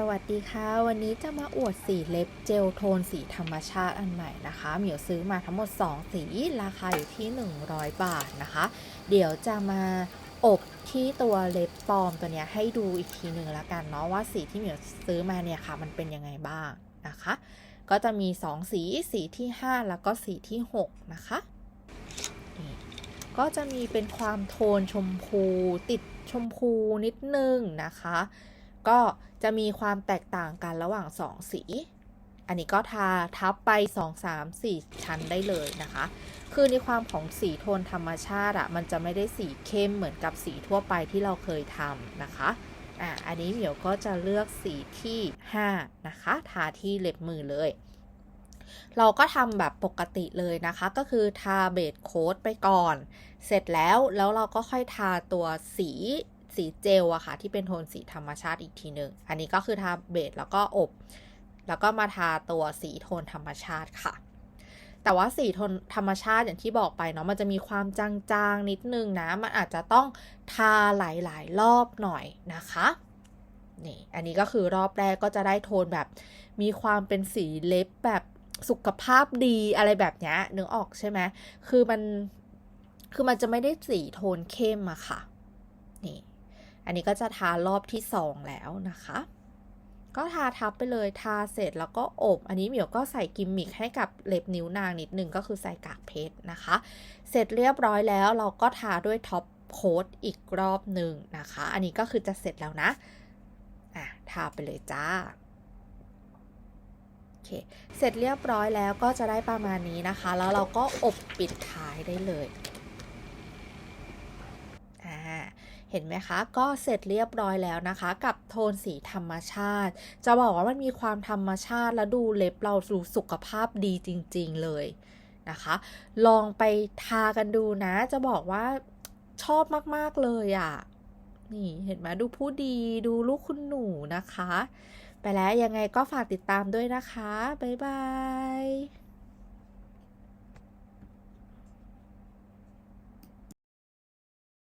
สวัสดีค่ะ วันนี้จะมาอวดสีเล็บเจลโทนสีธรรมชาติอันใหม่นะคะเหมียวซื้อมาทั้งหมด 2 สีราคาอยู่ที่ 100 บาทนะคะ เดี๋ยวจะมาอบที่ตัวเล็บปลอมตัวนี้ให้ดูอีกทีหนึ่งแล้วกันเนาะว่าสีที่เหมียวซื้อมาเนี่ยค่ะ มันเป็นยังไงบ้างนะคะ ก็จะมี 2 สีสีที่ 5 แล้วก็สีที่ 6 นะคะนี่ก็จะมีเป็นความโทนชมพูติดชมพูนิดนึงนะคะ ก็จะมีความแตกต่างกันระหว่าง 2 สี อันนี้ก็ทาทับไป 2 3 4 ชั้นได้เลยนะคะ คือในความของสีโทนธรรมชาติอะมันจะไม่ได้สีเข้มเหมือนกับสีทั่วไปที่เราเคยทำนะคะอะอันนี้เหมียวก็จะเลือกสีที่ 5 นะคะ ทาที่เล็บมือเลย เราก็ทำแบบปกติเลยนะคะ ก็คือทาเบสโค้ดไปก่อน เสร็จแล้วแล้วเราก็ค่อยทาตัวสี สีเจลอะค่ะ ที่เป็นโทนสีธรรมชาติอีกทีหนึ่ง อันนี้ก็คือทาเบสแล้วก็อบ แล้วก็มาทาตัวสีโทนธรรมชาติค่ะ แต่ว่าสีโทนธรรมชาติอย่างที่บอกไปเนาะมันจะมีความจางๆนิดนึงนะ มันอาจจะต้องทาหลายๆ รอบหน่อยนะคะนี่อันนี้ก็คือรอบแรกก็จะได้โทนแบบ มีความเป็นสีเล็บแบบสุขภาพดีอะไรแบบเนี้ยนึกออกใช่ไหมคือมันคือมันจะไม่ได้สีโทนเข้มอะค่ะ นี่ อันนี้ก็จะทารอบที่สองแล้วนะคะ ก็ทาทับไปเลยทาเสร็จแล้วก็อบ อันนี้เหมียวก็ใส่กิมมิคให้กับเล็บนิ้วนางนิดนึงก็คือใส่กากเพชรนะคะ เสร็จเรียบร้อยแล้วเราก็ทาด้วยท็อปโค้ดอีกรอบหนึ่งนะคะ อันนี้ก็คือจะเสร็จแล้วนะอะทาไปเลยจ้าโอเคเสร็จเรียบร้อยแล้วก็จะได้ประมาณนี้นะคะ แล้วเราก็อบปิดท้ายได้เลย อ่า เห็นไหมคะ ก็เสร็จเรียบร้อยแล้วนะคะ กับโทนสีธรรมชาติ จะบอกว่ามันมีความธรรมชาติและดูเล็บเราดูสุขภาพดีจริง ๆ เลยนะคะ ลองไปทากันดูนะ จะบอกว่าชอบมาก ๆ เลยอะ่ะ นี่เห็นไหมดูผู้ดีดูลูกคุณหนูนะคะ ไปแล้วยังไงก็ฝากติดตามด้วยนะคะ บ๊ายบาย